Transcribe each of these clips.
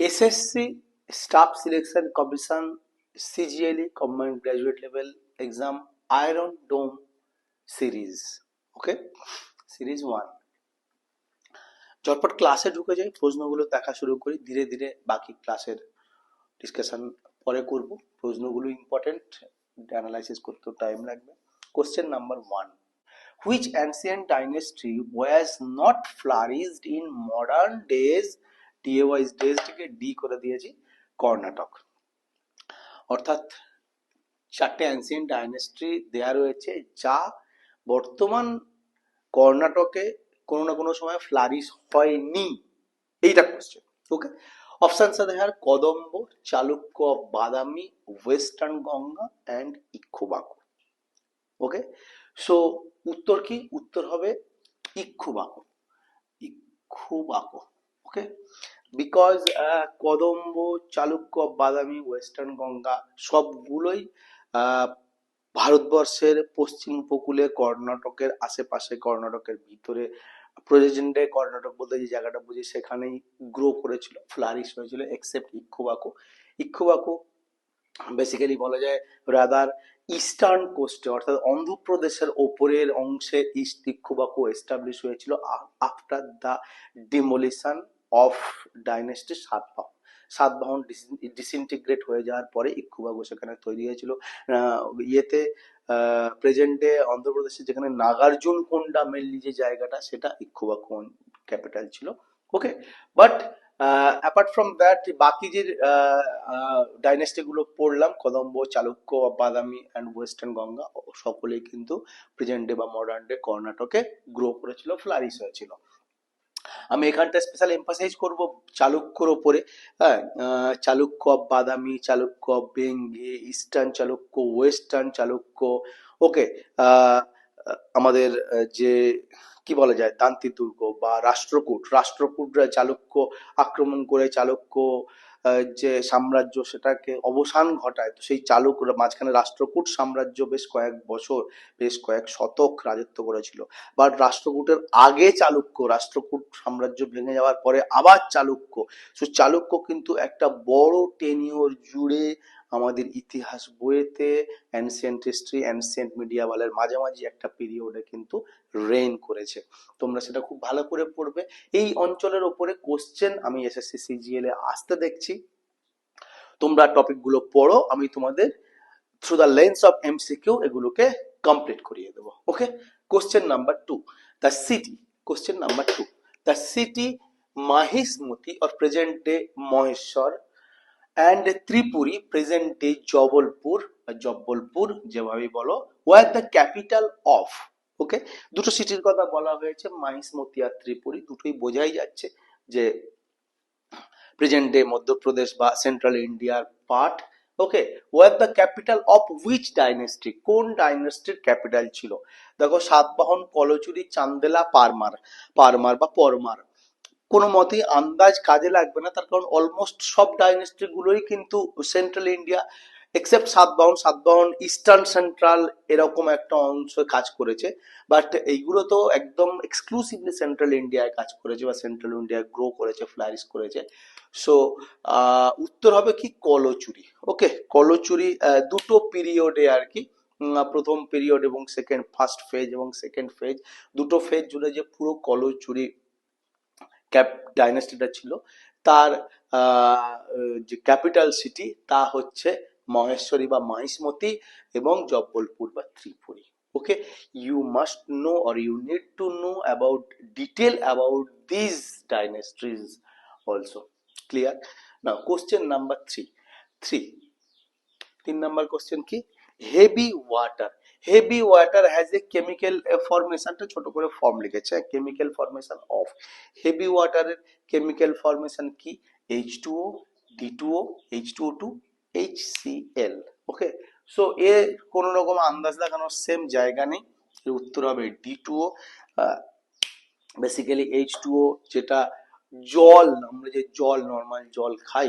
SSC staff selection commission CGLE combined graduate level exam iron dome series okay series one চটপট ক্লাসে ঢুকে যাই, প্রশ্নগুলো দেখা শুরু করি, ধীরে ধীরে বাকি ক্লাসের ডিসকাশন পরে করব। প্রশ্নগুলো ইম্পর্টেন্ট অ্যানালাইসিস করতেও টাইম লাগবে। Question number one which ancient dynasty was not flourished in modern days DA wise days থেকে ডি করে দিয়েছি কর্ণাটক। অর্থাৎ চারটে অ্যান্সিয়েন্ট ডাইনেস্টি দেয়া রয়েছে যা বর্তমান কর্ণাটকে কোনো না কোনো সময় ফ্লারিশ হয়নি। এইটা কোশ্চেন ওকে অপশানস আছে দেখার Kadamba Chalukya Badami western Ganga and Ikshvaku okay so উত্তর কি? উত্তর হবে ইক্ষুবাকু ইক্ষুবাকু ওকে because Kadamba Chalukya Badami western Ganga সবগুলোই ভারতবর্ষের পশ্চিম উপকূলে কর্ণাটকের আশেপাশে, কর্ণাটকের ভিতরে প্রেজেন্টে কর্ণাটক বলতে যে জায়গাটা বুঝি সেখানেই গ্রো করেছিল ফ্লারিশ হয়েছিল এক্সেপ্ট ইক্ষুবাকু। ইক্ষুবাকু বেসিক্যালি বলা যায় রাদার ইস্টার্ন কোস্টে অর্থাৎ অন্ধ্রপ্রদেশের ওপরের অংশে ইস্ট ইক্ষুবাকু এস্টাবলিশ হয়েছিল after the demolition of dynasty Satavahana Satavahana disintegrate হয়ে যাওয়ার পরে ইক্ষুবাকু সেখানে তৈরি হয়েছিল। ইয়েতে প্রেজেন্টে অন্ধ্রপ্রদেশে যেখানে নাগার্জুন কোন্ডা মেনলি যে জায়গাটা, সেটা ইক্ষুবাকু ক্যাপিটাল ছিল। Okay but apart from that বাকি যে ডাইনেস্টি গুলো পড়লাম কদম্ব চালুক্য, বাদামি অ্যান্ড ওয়েস্টার্ন গঙ্গা সকলেই কিন্তু প্রেজেন্ট ডে বা মডার্ন ডে কর্ণাটকে গ্রো করেছিল ফ্লারিশ হয়েছিল। আমি এখানটা স্পেশাল এমফাসাইজ করব চালুক্যর ওপরে। হ্যাঁ Chalukya Chalukya Badami Chalukya বেঙ্গে eastern Chalukya western Chalukya okay আমাদের যে, কি বলা যায়, তান্ত্রিক দুর্গ বা রাষ্ট্রকূট। রাষ্ট্রকূটরা চালুক্য আক্রমণ করে, চালুক্য যে সাম্রাজ্য সেটাকে অবসান ঘটায়, তো সেই চালুক মাঝখানে রাষ্ট্রকূট সাম্রাজ্য বেশ কয়েক বছর, বেশ কয়েক শতক রাজত্ব করেছিল। বাট রাষ্ট্রকূটের আগে চালুক্য, রাষ্ট্রকূট সাম্রাজ্য ভেঙে যাওয়ার পরে আবার চালুক্য। সো চালুক্য কিন্তু একটা বড় টেনিওর জুড়ে আমাদের ইতিহাস বইয়েতে অ্যানসিয়েন্ট হিস্ট্রি অ্যানসিয়েন্ট মিডিয়াওয়ালের মাঝামাঝি একটা পিরিয়ডে কিন্তু রেইন করেছে। তোমরা সেটা খুব ভালো করে পড়বে। এই অঞ্চলের ওপরে কোশ্চেন আমি এসএসসি সিজিএল এ আসতে দেখছি। তোমরা টপিকগুলো পড়ো, আমি তোমাদের through the lens of MCQ এগুলোকে কমপ্লিট করিয়ে দেবো। Okay question number two the city question number two the city Mahishmati or present Maheshwar and Tripuri present day Jabalpur Jabalpur যেভাবে বলো were the capital of okay দুটো সিটির কথা বলা হয়েছে মাহিসমতি আর ত্রিপুরি, দুটোই বোঝাই যাচ্ছে যে প্রেজেন্ট ডে মধ্যপ্রদেশ বা সেন্ট্রাল ইন্ডিয়ার part okay were the capital of which dynasty কোন ডাইনেস্টির ক্যাপিটাল ছিল? দেখো, সাতবাহন কলচুরি, চান্দেলা, পারমার পারমার বা পরমার। কোনো মতেই আন্দাজ কাজে লাগবে না, তার কারণ অলমোস্ট সব ডাইনেস্টি গুলোই কিন্তু central India except Satavahana Satavahana eastern central এরকম একটা অংশ কাজ করেছে বাট এইগুলো তো একদম এক্সক্লুসিভলি সেন্ট্রাল ইন্ডিয়ায় কাজ করেছে বা সেন্ট্রাল ইন্ডিয়ায় গ্রো করেছে ফ্লারিশ করেছে। সো উত্তর হবে কি? কলচুরি। ওকে কলচুরি দুটো পিরিয়ডে আর কি প্রথম পিরিয়ড এবং সেকেন্ড ফার্স্ট ফেজ এবং সেকেন্ড ফেজ দুটো ফেজ জুড়ে যে পুরো কলচুরি ক্যাপ ডাইনেস্টিটা ছিল, তার যে ক্যাপিটাল সিটি তা হচ্ছে মহেশ্বরী বা মহিষ্মতি এবং জব্বলপুর বা Tripuri. Okay you must know or you need to know about detail about this dynasties also clear না কোশ্চেন নাম্বার থ্রি থ্রি তিন নাম্বার কোশ্চেন কি? Heavy water heavy water has a chemical ফরমেশনটা ছোট করে ফর্ম লিখেছে chemical formation of heavy ওয়াটারের chemical formation কি? H two O D two O H two O two H C L okay so এ কোনো রকম আন্দাজ লাগানোর সেম জায়গা নেই। উত্তর হবে D two O basically H two O যেটা জল, আমরা যে জল নর্মাল জল খাই,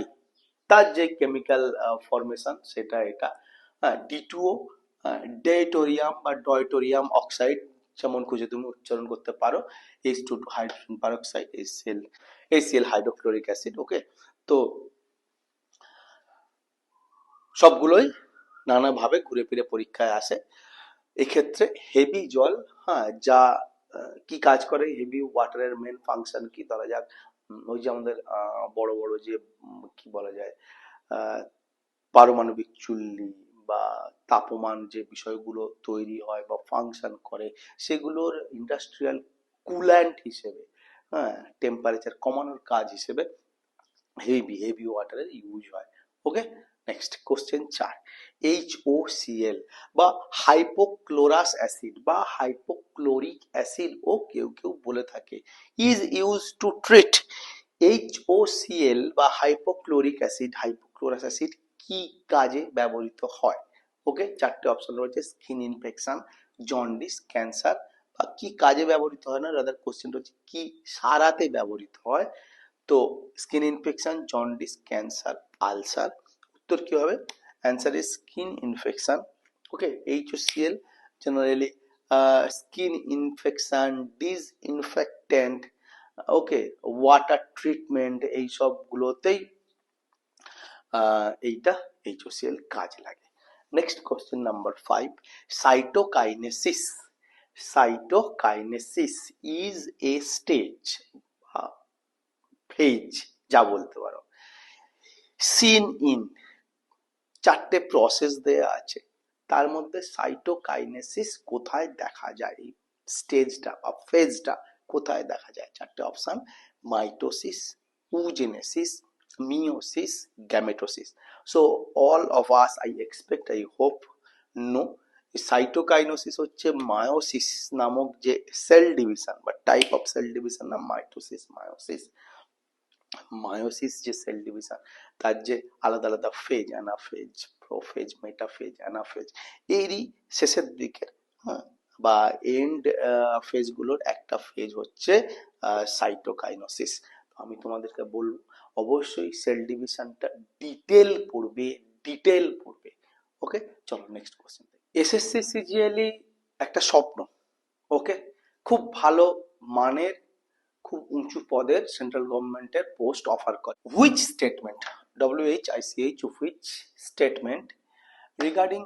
তার যে কেমিক্যাল ফরমেশন সেটা এটা। হ্যাঁ ডি টু ও ডেটোরিয়াম বা ডয়টোরিয়াম অক্সাইড যেমন খুঁজে তুমি উচ্চারণ করতে পারো H two hydrogen peroxide HCL HCL hydrochloric acid okay তো সবগুলোই নানাভাবে ঘুরে ফিরে পরীক্ষায় আসে। এক্ষেত্রে হেভি জল হ্যাঁ যা কি কাজ করে? হেভি ওয়াটারের মেন ফাংশন কি? ধরা যাক ওই যে আমাদের বড় বড় যে কি বলা যায় পারমাণবিক চুল্লি বা তাপমান যে বিষয়গুলো তৈরি হয় বা ফাংশন করে, সেগুলোর ইন্ডাস্ট্রিয়াল কুল্যান্ট হিসেবে হ্যাঁ টেম্পারেচার কমানোর কাজ হিসেবে হেভি হেভি ওয়াটারের ইউজ হয়। ওকে নেক্সট কোশ্চেন চার এইচ ও সিএল বা হাইপোক্লোরাস অ্যাসিড বা হাইপোক্লোরিক অ্যাসিড ও কেউ কেউ বলে থাকে। Is use to treat H O CL বা হাইপোক্লোরিক অ্যাসিড হাইপোক্লোরাস অ্যাসিড কি কাজে ব্যবহৃত হয়? ওকে চারটে অপশন রয়েছে স্কিন ইনফেকশন জন্ডিস ক্যান্সার বা কি কাজে ব্যবহৃত হয় না? রাদার কোশ্চেন হচ্ছে কি সারাতে ব্যবহৃত হয়? তো skin infection jaundice cancer ulcer উত্তর কি হবে? Answer is skin infection okay HOCL generally skin infection disinfectant okay water treatment এই সবগুলোতেই এইটা এইচওসিএল কাজে লাগে। Next question number five cytokinesis cytokinesis is a stage phase যা বলতে পারো। সিন ইন চারটে প্রসেস দেয়া আছে। তার মধ্যে সাইটোকাইনেসিস কোথায় দেখা যায়? স্টেজটা বা ফেজটা কোথায় দেখা যায়? চারটে option mitosis oogenesis meiosis gametosis. So, all of us, i expect, i hope, know cytokinesis হচ্ছে মায়োসিস নামক যে সেল ডিভিশন বা টাইপ অফ সেল ডিভিশন না মাইটোসিস মায়োসিস মায়োসিস যে সেল ডিভিশন তার যে আলাদা আলাদা phase anaphase prophase metaphase anaphase এরই শেষের দিকের হ্যাঁ বা এন্ড ফেজগুলোর একটা ফেজ হচ্ছে সাইটোকাইনোসিস আমি তোমাদেরকে বলব অবশ্যই সেল ডিভিশনটা ডিটেল পড়বে ডিটেল পড়বে। ওকে? চলো নেক্সট কোশ্চেন এসএসসি সিজিএলই একটা স্বপ্ন ওকে? খুব ভালো মানের খুব উঁচু পদের সেন্ট্রাল গভর্নমেন্টের পোস্ট অফার করে। Which statement W H ICH which statement regarding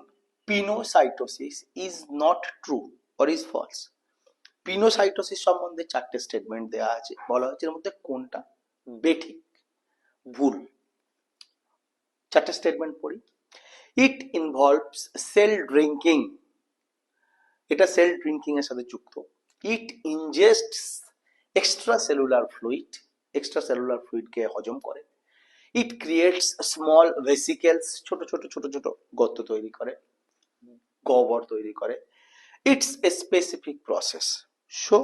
pinocytosis is not true or is false pinocytosis সম্বন্ধে চারটে স্টেটমেন্ট দেওয়া আছে। বলা হচ্ছে এর মধ্যে কোনটা বেঠিক? ভুল। চারটে স্টেটমেন্ট পড়ি। ইট ইনভলভস সেল ড্রিঙ্কিং এটা সেল ড্রিঙ্কিং এর সাথে যুক্ত। It ingest extra cellular fluid extra cellular ফ্লুইডকে হজম করে। ইট ক্রিয়েটস স্মল ভেসিকেলস ছোট ছোট ছোট ছোট গর্ত তৈরি করে। গহ্বর তৈরি করে। It's a specific process so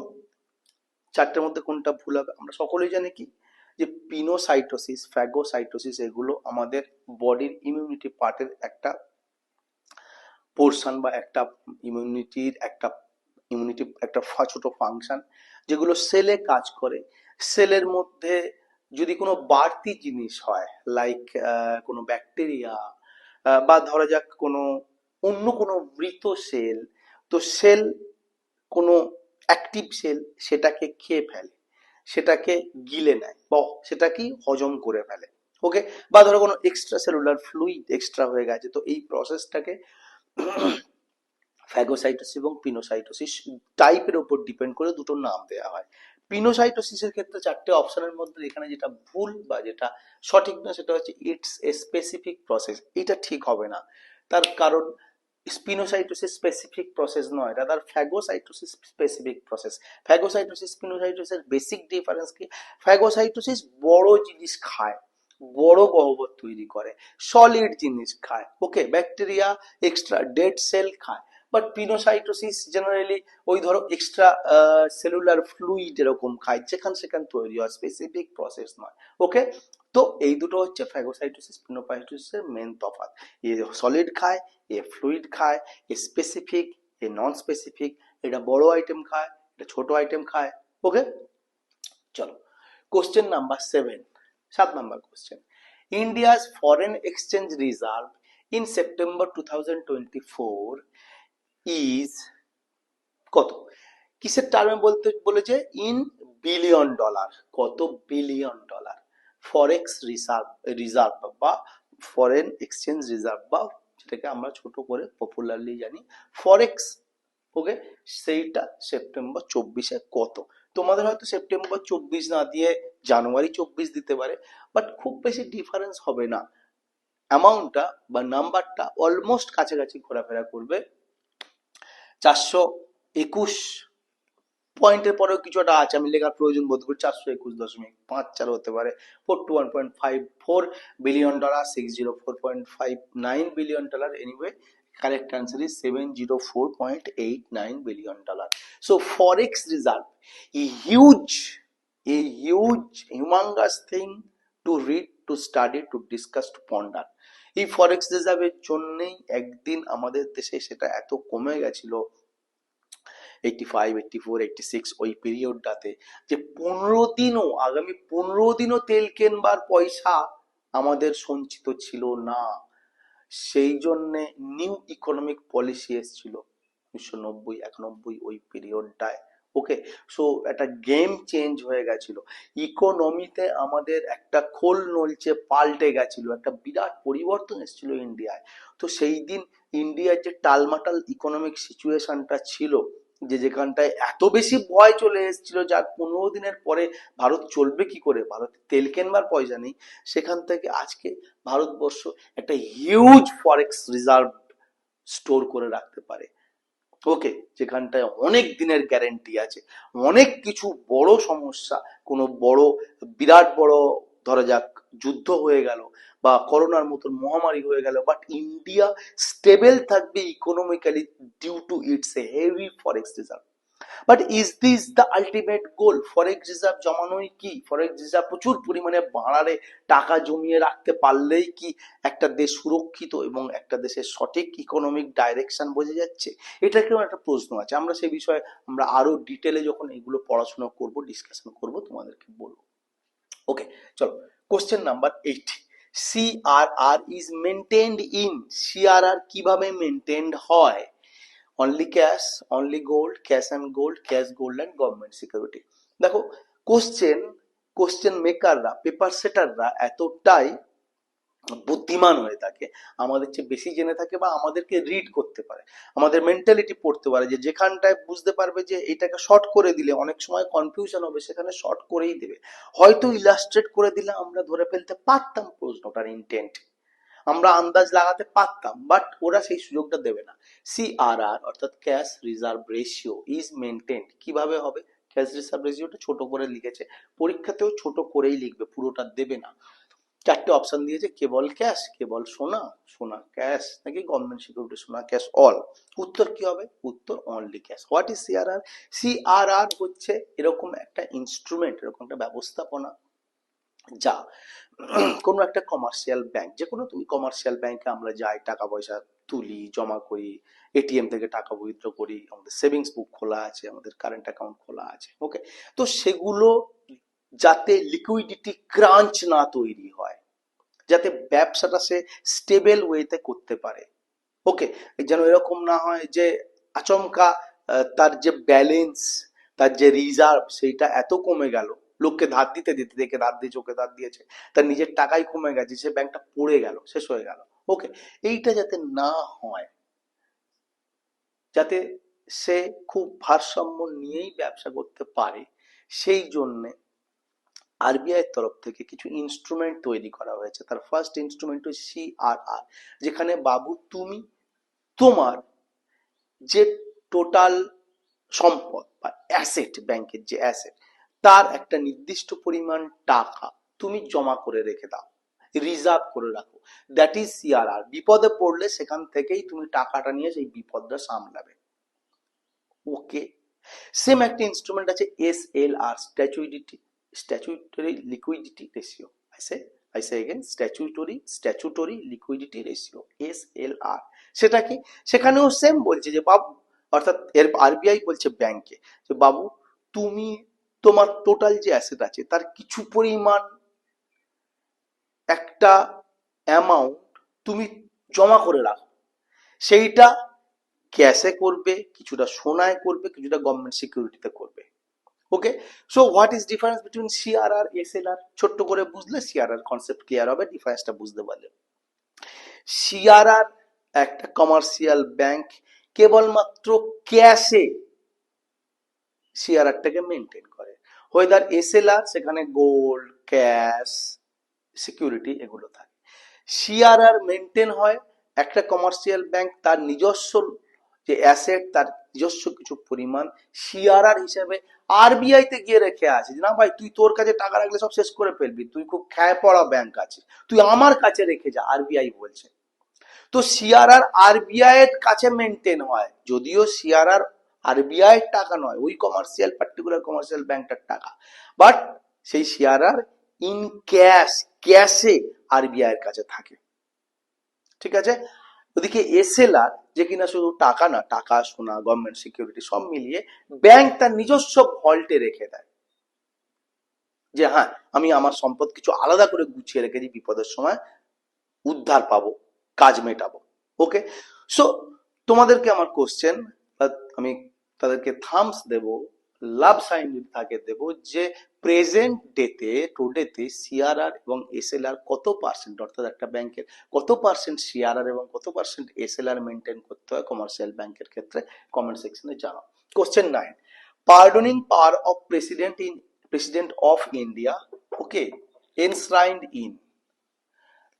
চারটের মধ্যে কোনটা ভুল হবে আমরা সকলেই জানি কি? যে পিনোসাইটোসিস, ফ্যাগোসাইটোসিস, এগুলো আমাদের বডির ইমিউনিটি পার্টের একটা পোর্শন বা একটা ইমিউনিটির একটা ইমিউনিটি একটা ছোট ফাংশন যেগুলো সেলে কাজ করে। সেলের মধ্যে যদি কোনো বাড়তি জিনিস হয় লাইক কোনো ব্যাকটেরিয়া বা ধরা যাক কোনো অন্য কোনো মৃত সেল তো সেল কোনো অ্যাক্টিভ সেল সেটাকে খেয়ে ফেলে। সেটাকে গিলে নেয় বা সেটাকেই হজম করে ফেলে। ওকে বা ধরো কোনো এক্সট্রা সেলুলার ফ্লুইড এক্সট্রা হয়ে গেছে, তো এই প্রসেসটাকে ফ্যাগোসাইটোসিস এবং পিনোসাইটোসিস টাইপের উপর ডিপেন্ড করে দুটো নাম দেওয়া হয়। পিনোসাইটোসিসের ক্ষেত্রে চারটে অপশনের মধ্যে এখানে যেটা ভুল বা যেটা সঠিক না, সেটা হচ্ছে ইটস এ স্পেসিফিক প্রসেস এটা ঠিক হবে না। তার কারণ স্পিনোসাইটোসিস স্পেসিফিক প্রসেস নয় rather phagocytosis specific process phagocytosis স্পিনোসাইটোসিসের basic difference কি? ফ্যাগোসাইটোসিস বড় জিনিস খায়, বড় গহ্বর তৈরি করে সলিড জিনিস খায় okay bacteria extra dead cell খায়। বাট পিনোসাইটোসিস জেনারেলি ওই ধরো এক্সট্রা সেলুলার ফ্লুইড এরকম খায়, যেখান সেখান তৈরি হয় স্পেসিফিক প্রসেস নয় ওকে তো এই দুটো হচ্ছে ফ্যাগোসাইটোসিস পিনোসাইটোসিসের মেন তফাৎ। এ সলিড খায়, এ ফ্লুইড খায়, a specific A non specific এটা বড় আইটেম খায়, এটা ছোট আইটেম খায়। ওকে চলো কোশ্চেন নাম্বার সেভেন সাত number question India's foreign exchange reserve in September two thousand twenty four is কত? কিসের টার্মে বলতে বলেছে? ইন বিলিয়ন ডলার কত billion dollar forex reserve reserve বা ফরেন এক্সচেঞ্জ রিজার্ভ বা যেটাকে আমরা ছোট করে পপুলারলি জানি ফরেক্স ওকে সেইটা সেপ্টেম্বর চব্বিশে কত? তোমাদের হয়তো সেপ্টেম্বর চব্বিশ না দিয়ে জানুয়ারি চব্বিশ দিতে পারে বাট খুব বেশি ডিফারেন্স হবে না। অ্যামাউন্টটা বা নাম্বারটা অলমোস্ট কাছাকাছি ঘোরাফেরা করবে চারশো একুশ পয়েন্টের পরেও কিছু একটা আছে। আমি লেখার প্রয়োজন বোধ করি চারশো একুশ দশমিক পাঁচ চার হতে পারে। Four two one point five four billion dollar six zero four point five nine billion dollar anyway correct answer is 704.89 billion dollar so, forex reserve, a huge a huge, humongous thing to read, to study, to discuss, to ponder এই forex রিজার্ভের জন্যেই একদিন আমাদের দেশে সেটা এত কমে গেছিল। Eighty five eighty four eighty six ওই পিরিয়ডটাতে যে পনেরো দিনও, আগামী পনেরো দিনও তেল কেনবার পয়সা আমাদের সঞ্চিত ছিল না। সেই জন্যে নিউ ইকোনমিক পলিসি এসেছিল উনিশশো নব্বই, একানব্বই ওই পিরিয়ডটায় ওকে সো একটা গেম চেঞ্জ হয়ে গেছিল। ইকোনমিতে আমাদের একটা খোল নলচে পাল্টে গেছিল, একটা বিরাট পরিবর্তন এসেছিল ইন্ডিয়ায় তো সেই দিন ইন্ডিয়ার যে টালমাটাল ইকোনমিক সিচুয়েশনটা ছিল যে যেখানটায় এত বেশি ভয় চলে এসেছিল যার পনেরো দিনের পরে ভারত চলবে কি করে? ভারত তেল কেনবার পয়সা নেই? সেখান থেকে আজকে ভারতবর্ষ একটা হিউজ ফরেক্স রিজার্ভ স্টোর করে রাখতে পারে। ওকে যেখানটায় অনেক দিনের গ্যারেন্টি আছে। অনেক কিছু বড় সমস্যা, কোনো বড়, বিরাট বড় ধরা যাক, যুদ্ধ হয়ে গেল বা করোনার মতন মহামারী হয়ে গেল বাট ইন্ডিয়া স্টেবল থাকবে economically due to it's a heavy forex reserve but is this the ultimate goal forex reserve জমানোই কি? ফরেক্স রিজার্ভ প্রচুর পরিমাণে বাড়ারে টাকা জমিয়ে রাখতে পারলেই কি একটা দেশ সুরক্ষিত এবং একটা দেশের সঠিক ইকোনমিক ডাইরেকশন বোঝা যাচ্ছে? এটাকেও একটা প্রশ্ন আছে? আমরা সে বিষয়ে আমরা আরও ডিটেলে যখন এগুলো পড়াশোনা করব ডিসকাশন করব, তোমাদেরকে বলব। ওকে চলো question number eight CRR is maintained in CRR কীভাবে মেনটেন্ড হয়? Only cash only gold cash and gold cash gold and government security দেখো কোশ্চেন কোশ্চেন মেকাররা পেপার সেটাররা এতটাই বুদ্ধিমান হয়ে থাকে, আমাদের চেয়ে বেশি জেনে থাকে বা আমাদেরকে রিড করতে পারে। আমাদের মেন্টালিটি পড়তে পারে যে যেখানটায় বুঝতে পারবে যে এটাকে শর্ট করে দিলে, অনেক সময় কনফিউশন হবে, সেখানে শর্ট করেই দেবে। হয়তো ইলাস্ট্রেট করে দিলে আমরা ধরে ফেলতে পারতাম প্রশ্নটার ইন্টেন্ট আমরা আন্দাজ লাগাতে পারতাম বাট ওরা সেই সুযোগটা দেবে না। সিআরআর অর্থাৎ cash reserve ratio is maintain কীভাবে হবে? ক্যাশ রিজার্ভ রেশিওটা ছোট করে লিখেছে। পরীক্ষাতেও ছোট করেই লিখবে, পুরোটা দেবে না। চারটে অপশন দিয়েছে, কেবল ক্যাশ কেবল সোনা সোনা ক্যাশ নাকি গভর্নমেন্ট সিকিউরিটি সোনা ক্যাশ অল উত্তর কি হবে? উত্তর only cash what is CRR CRR হচ্ছে এরকম একটা ইনস্ট্রুমেন্ট এরকম একটা ব্যবস্থাপনা, যা কোনো একটা কমার্শিয়াল ব্যাংক যে কোনো তুমি কমার্শিয়াল ব্যাংকে আমরা যাই, টাকা পয়সা তুলি, জমা করি এটিএম থেকে টাকা উইথড্র করি, আমাদের সেভিংস বুক খোলা আছে, আমাদের কারেন্ট অ্যাকাউন্ট খোলা আছে ওকে তো সেগুলো যাতে লিকুইডিটি ক্রাঞ্চ না তৈরি হয়, যাতে ব্যবসাটা সে স্টেবল ওয়েতে করতে পারে। ওকে যেন এরকম না হয় যে আচমকা তার যে ব্যালেন্স তার যে রিজার্ভ সেইটা এত কমে গেল। লোককে ধার দিতে দিতে দেখে ধার দিয়ে চোখে ধার দিয়েছে, তার নিজের টাকাই কমে গেছে, সে ব্যাংকটা পড়ে গেল, শেষ হয়ে গেল। ওকে এইটা যাতে না হয়, যাতে সে খুব ভারসাম্য নিয়েই ব্যবসা করতে পারে, সেই জন্যে আরবিআই তরফ থেকে কিছু ইনস্ট্রুমেন্ট তৈরি করা হয়েছে। তার ফার্স্ট ইনস্ট্রুমেন্ট হচ্ছে সিআরআর যেখানে বাবু তুমি তোমার যে টোটাল সম্পদ বা অ্যাসেট ব্যাংকের যে অ্যাসেট তার একটা নির্দিষ্ট পরিমাণ টাকা তুমি জমা করে রেখে দাও রিজার্ভ করে রাখো। দ্যাট ইজ সিআরআর বিপদে পড়লে সেখান থেকেই তুমি টাকাটা নিয়ে সেই বিপদটা সামলাবে। ওকে সেম একটা ইনস্ট্রুমেন্ট আছে S L R statutory ratio I say I say again statutory statutory liquidity ratio S L R সেটা কি? সেখানেও সেম বলছে যে বাবু, অর্থাৎ এর আরবিআই বলছে ব্যাংকে যে বাবু, তুমি তোমার টোটাল যে অ্যাসেট আছে, তার কিছু পরিমাণ একটা অ্যামাউন্ট তুমি জমা করে রাখো। সেইটা ক্যাশে করবে, কিছুটা সোনায় করবে, কিছুটা গভর্নমেন্ট সিকিউরিটিতে করবে। Okay so what is difference between CRR SLR ছোট্ট করে বুঝলে সিআরআর কনসেপ্ট ক্লিয়ার হবে ডিফারেন্সটা বুঝতে পারলে সিআরআর একটা কমার্শিয়াল ব্যাংক কেবলমাত্র ক্যাশে সিআরআরটাকে মেনটেন করে হোয়েদার এসএলআর সেখানে গোল্ড ক্যাশ সিকিউরিটি এগুলো থাকে সিআরআর মেনটেন হয় একটা কমার্শিয়াল ব্যাংক তার নিজস্ব যে অ্যাসেট তার নিজস্ব কিছু পরিমাণ সিআরআর হিসেবে আরবিআই তে গিয়ে রেখে আছে না ভাই, তুই তোর কাছে টাকা রাখলে সব শেষ করে ফেলবি। তুই খুব খায় পড়া ব্যাংক আছে তুই আমার কাছে রেখে যা আরবিআই বলছে। তো সিআরআর আরবিআই এর কাছে মেনটেন হয়, যদিও সিআরআর আরবিআই এর টাকা নয়, ওই কমার্শিয়াল পার্টিকুলার কমার্শিয়াল ব্যাংকটার টাকা। বাট সেই সিআরআর ইন ক্যাশ ক্যাশে আরবিআই এর কাছে থাকে। ঠিক আছে? ওদিকে এসএলআর যে কিনা শুধু টাকা না টাকা সোনা গভর্নমেন্ট সিকিউরিটি সব মিলিয়ে ব্যাংক তার নিজস্ব ভল্টে রেখে দেয়। যে হ্যাঁ আমি আমার সম্পদ কিছু আলাদা করে গুছিয়ে রেখেছি বিপদের সময় উদ্ধার পাবো কাজ মেটাবো। ওকে সো তোমাদেরকে আমার কোশ্চেন আমি তাদেরকে থামস দেব লাভ সাইন যদি থাকে দেব যে প্রেজেন্ট ডেতে টুডেতে সিআরআর এবং এসএলআর কত পার্সেন্ট অর্থাৎ একটা ব্যাংকের কত পার্সেন্ট সিআরআর এবং কত পার্সেন্ট এসএলআর মেনটেন করতে হয় কমার্শিয়াল ব্যাংকের ক্ষেত্রে? কমেন্ট সেকশনে জানাও। Question nine pardoning power of president in president of India okay enshrined in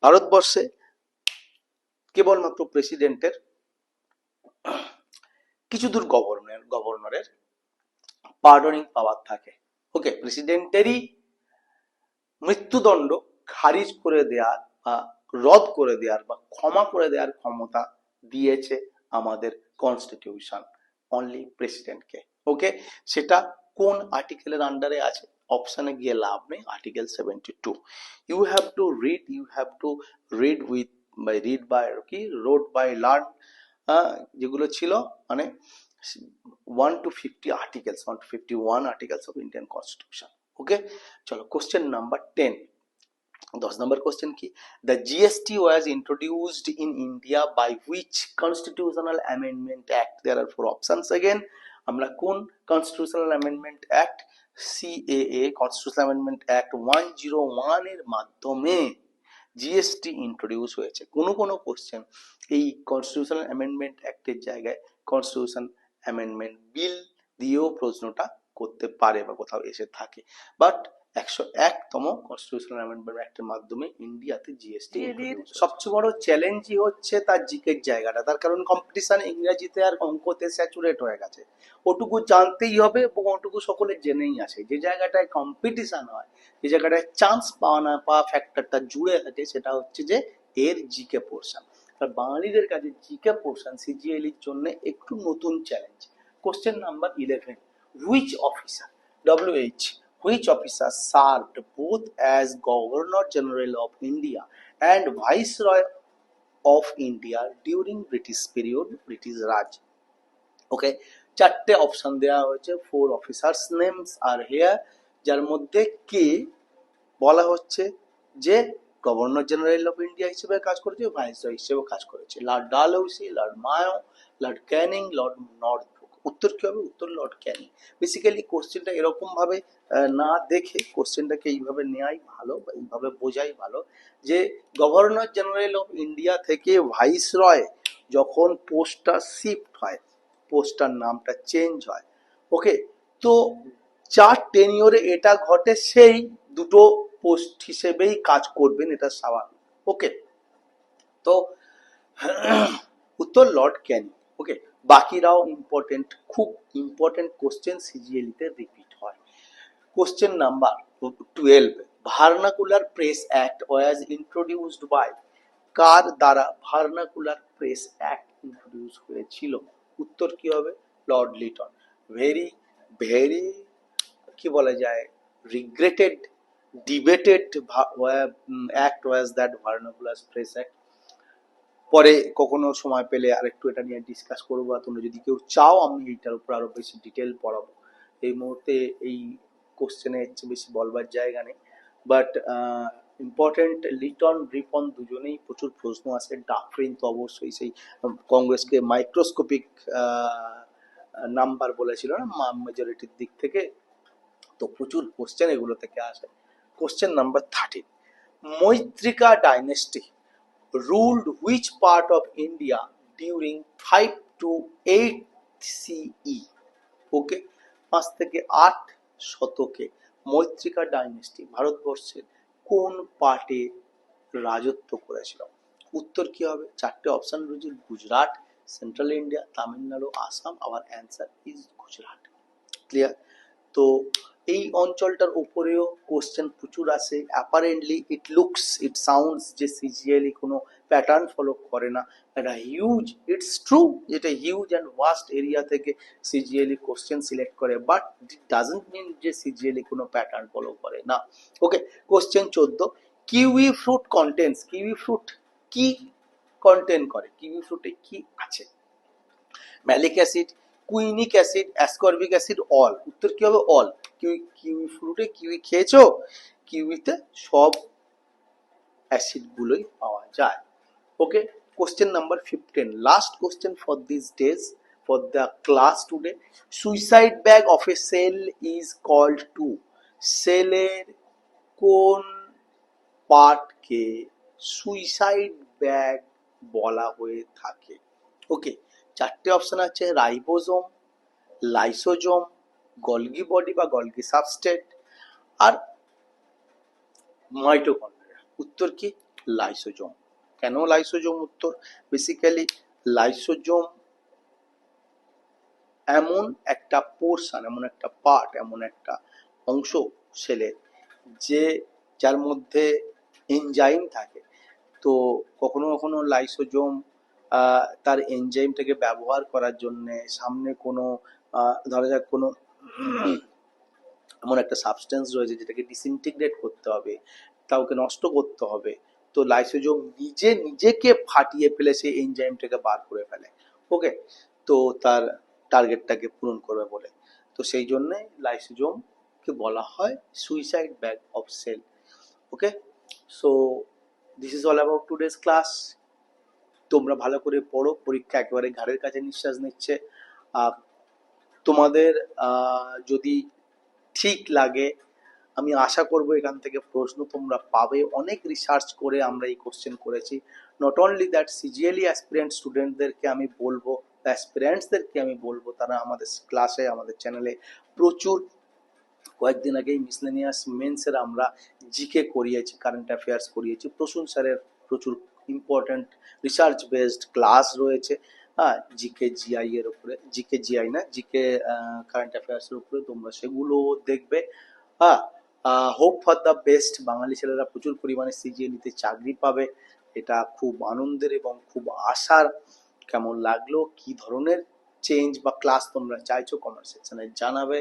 ভারতবর্ষে, কেবলমাত্র প্রেসিডেন্টের কিছু দূর গভর্নর গভর্নরের পার্ডনিং পাওয়ার থাকে। ওকে প্রেসিডেন্টেরই মৃত্যুদণ্ড খারিজ করে দেওয়ার বা রদ করে দেওয়ার বা ক্ষমা করে দেওয়ার ক্ষমতা দিয়েছে আমাদের কনস্টিটিউশন অনলি প্রেসিডেন্টকে ওকে সেটা কোন আর্টিকেলের আন্ডারে আছে? অপশানে গিয়ে লাভ নেই article seventy two you have to read you have to read with by read by কি রোড বাই লার্ন যেগুলো ছিল মানে one two fifty articles one two fifty one articles of Indian constitution okay চলো question number ten দশ নম্বর কোশ্চেন কি the GST was introduced in India by which constitutional amendment act there are four options again আমরা কোন constitutional amendment act CAA constitutional amendment act one zero ওয়ানের মাধ্যমে GST introduce হয়েছে। কোনো কোনো কোশ্চেন এই কনস্টিটিউশনাল অ্যামেন্ডমেন্ট অ্যাক্টের জায়গায় কনস্টিটিউশন অ্যামেন্ডমেন্ট বিল দিয়েও প্রশ্নটা করতে পারে বা কোথাও এসে থাকে। বাট একশো একতম কনস্টিটিউশনাল অ্যামেন্ডমেন্ট অ্যাক্টের মাধ্যমে ইন্ডিয়াতে জিএসটি সবচেয়ে বড় চ্যালেঞ্জই হচ্ছে তার জিকের জায়গাটা। তার কারণ কম্পিটিশন ইংরেজিতে আর অঙ্কতে স্যাচুরেট হয়ে গেছে। ওটুকু জানতেই হবে এবং ওটুকু সকলে জেনেই আছে। যে জায়গাটায় কম্পিটিশন হয় যে জায়গাটায় চান্স পাওয়া না পাওয়া ফ্যাক্টরটা জুড়ে থাকে সেটা হচ্ছে যে এর জিকে পোর্শন আর বাঙালিদের কাছে জিকে পোর্শন সিজিএল এর জন্য একটু নতুন challenge question number eleven which officer WH which officer served both as Governor General of India and Viceroy of India during British period, British Raj. Okay চারটে option দেওয়া হয়েছে four officers names are here যার মধ্যে কে বলা হচ্ছে যে governor general of India হিসেবে কাজ করেছে ভাইসরয় হিসেবে কাজ করেছে। Lord Dalhousie Lord Mayo Lord Canning Lord North উত্তর কি হবে? উত্তর লর্ড ক্যানিং বেসিক্যালি কোশ্চেনটা এরকম ভাবে না দেখে কোশ্চেনটাকে এইভাবে নেওয়াই ভালো বা এইভাবে বোঝাই ভালো যে গভর্নর জেনারেল অফ ইন্ডিয়া থেকে ভাইসরয় যখন পোস্টটা শিফট হয় পোস্টটার নামটা চেঞ্জ হয়। ওকে তো চার টেনিওরে এটা ঘটে সেই দুটো পোস্ট হিসেবেই কাজ করবেন, এটা স্বাভাবিক। ওকে তো, উত্তর লর্ড ক্যানি। ওকে বাকিরাও ইম্পর্টেন্ট খুব ইম্পর্টেন্ট কোশ্চেন সিজিএলিতে রিপিট হয়। Question number twelve vernacular press act was introduced by কার দ্বারা ভার্নাকুলার প্রেস অ্যাক্ট ইন্ট্রোডিউস হয়েছিল? উত্তর কি হবে? লর্ড লিটন। ভেরি ভেরি কি বলা যায়? Regretted debated act was that vernacular press act পরে কখনো সময় পেলে আরেকটু এটা নিয়ে ডিসকাস করব বা তোমরা যদি কেউ চাও, আমি এইটার উপর আরও বেশি ডিটেল পড়াবো। এই মুহূর্তে এই কোশ্চেনে বেশি বলবার জায়গা নেই। বাট ইম্পর্টেন্ট লিটন রিপন দুজনেই প্রচুর প্রশ্ন আছে। ডাকফ্রিন তো অবশ্যই সেই কংগ্রেসকে মাইক্রোস্কোপিক নাম্বার বলেছিল না মেজরিটির দিক থেকে। তো প্রচুর কোশ্চেন এগুলো থেকে আসে। Question number thirteen Maitraka dynasty ruled which part of India during 5 to 8 CE okay পাঁচ থেকে আট শতকে মৈত্রিকা ডাইনেস্টি ভারতবর্ষের কোন পার্টে রাজত্ব করেছিল? উত্তর কি হবে? চারটে অপশন রয়েছে, গুজরাট সেন্ট্রাল ইন্ডিয়া তামিলনাড়ু, আসাম। আবার অ্যান্সার ইজ গুজরাট। ক্লিয়ার তো এই অঞ্চলটার উপরেও কোশ্চেন প্রচুর আসে। Apparently it looks it sounds যে সিজিএলি কোনো প্যাটার্ন ফলো করে না। একটা হিউজ ইটস ট্রু যেটা হিউজ অ্যান্ড ওয়াস্ট এরিয়া থেকে সিজিএলি কোশ্চেন সিলেক্ট করে। বাট ইট ডাজেন্ট মিন যে সিজিএলি কোনো প্যাটার্ন ফলো করে না। ওকে কোশ্চেন চোদ্দ। Kiwi fruit contents kiwi fruit কি কন্টেন্ট করে? কিউই ফ্রুটে কি আছে? Malic acid quinic acid ascorbic acid all উত্তর কি হবে? অল কিউই কিউই ফ্রুটে কিউই খেয়েছো? কিউইতে সব অ্যাসিড গুলোই পাওয়া যায়। Okay question number fifteen last question for this days for the class today suicide bag of a cell is called to সেলের কোন পার্টকে সুইসাইড ব্যাগ বলা হয়ে থাকে? ওকে চারটে অপশন আছে রাইবোজোম লাইসোজোম গলগি বডি বা গলগি সাবস্টেট আর মাইটোকন্ড্রিয়া উত্তর কি? লাইসোজোম কেন লাইসোজোম উত্তর? বেসিক্যালি লাইসোজোম এমন একটা পোর্শন এমন একটা পার্ট এমন একটা অংশ সেলের যে যার মধ্যে এনজাইম থাকে। তো কখনো কখনো লাইসোজোম তার এনজাইমটাকে ব্যবহার করার জন্য সামনে কোনো ধরা যাক কোনো এমন একটা সাবস্টেন্স রয়েছে যেটাকে ডিসইন্টিগ্রেট করতে হবে কাউকে নষ্ট করতে হবে। তো লাইসোজোম নিজে, নিজেকে ফাটিয়ে ফেলে সেই এনজাইমটাকে বার করে ফেলে। ওকে তো তার টার্গেটটাকে পূরণ করবে বলে। তো সেই জন্যে লাইসোজোমকে বলা হয় suicide bag of cell okay so this is all about today's class তোমরা ভালো করে পড়ো, পরীক্ষা একেবারে ঘাড়ের কাছে নিঃশ্বাস নিচ্ছে। তোমাদের যদি ঠিক লাগে, আমি আশা করব এখান থেকে প্রশ্ন তোমরা পাবে। অনেক রিসার্চ করে আমরা এই কোশ্চেন করেছি। নট অনলি দ্যাট সিজিএলই অ্যাসপিরেন্ট স্টুডেন্টদেরকে আমি বলব অ্যাসপিরেন্টসদেরকে আমি বলব, তারা আমাদের ক্লাসে আমাদের চ্যানেলে প্রচুর। কয়েকদিন আগেই মিসলেনিয়াস মেন্সের আমরা জিকে করিয়েছি কারেন্ট অ্যাফেয়ার্স করিয়েছি। প্রসূন স্যারের প্রচুর ইম্পর্ট্যান্ট রিসার্চ বেসড ক্লাস রয়েছে। হ্যাঁ জিকে জিআই এর উপরে জিকে জিআই না জিকে কারেন্ট অ্যাফেয়ার্স এর উপরে তোমরা সেগুলো দেখবে। হ্যাঁ hope for the best Bengali ছেলেরা প্রচুর পরিমাণে সিজিএ নিতে চাকরি পাবে। এটা খুব আনন্দের এবং খুব আশার কেমন লাগল, কি ধরনের চেঞ্জ বা ক্লাস তোমরা চাইছো কমেন্ট সেকশনে জানাবে।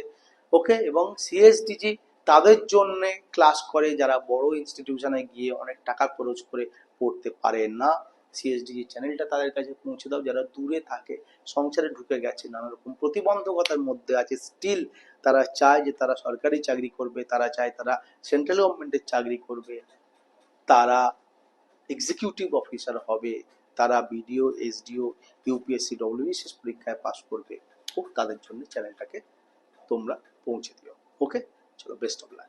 ওকে এবং সিএসডিজি তাদের জন্য ক্লাস করে, যারা বড় ইনস্টিটিউশনে গিয়ে অনেক টাকা খরচ করে পড়তে পারে না সিএসডিজি চ্যানেলটা তাদের কাছে পৌঁছে দাও। যারা দূরে থাকে, সংসারে ঢুকে গেছে নানা রকম প্রতিবন্ধকতার মধ্যে আছে। স্টিল তারা চায় যে তারা সরকারি চাকরি করবে, তারা চায় তারা সেন্ট্রাল গভর্নমেন্টের চাকরি করবে। তারা এক্সিকিউটিভ অফিসার হবে, তারা বিডিও এসডিও ইউপিএসসি ডব্লিউবিসিএস পরীক্ষায় পাশ করবে। ও তাদের জন্য চ্যানেলটাকে তোমরা পৌঁছে দিও। ওকে চলো বেস্ট অফ লাক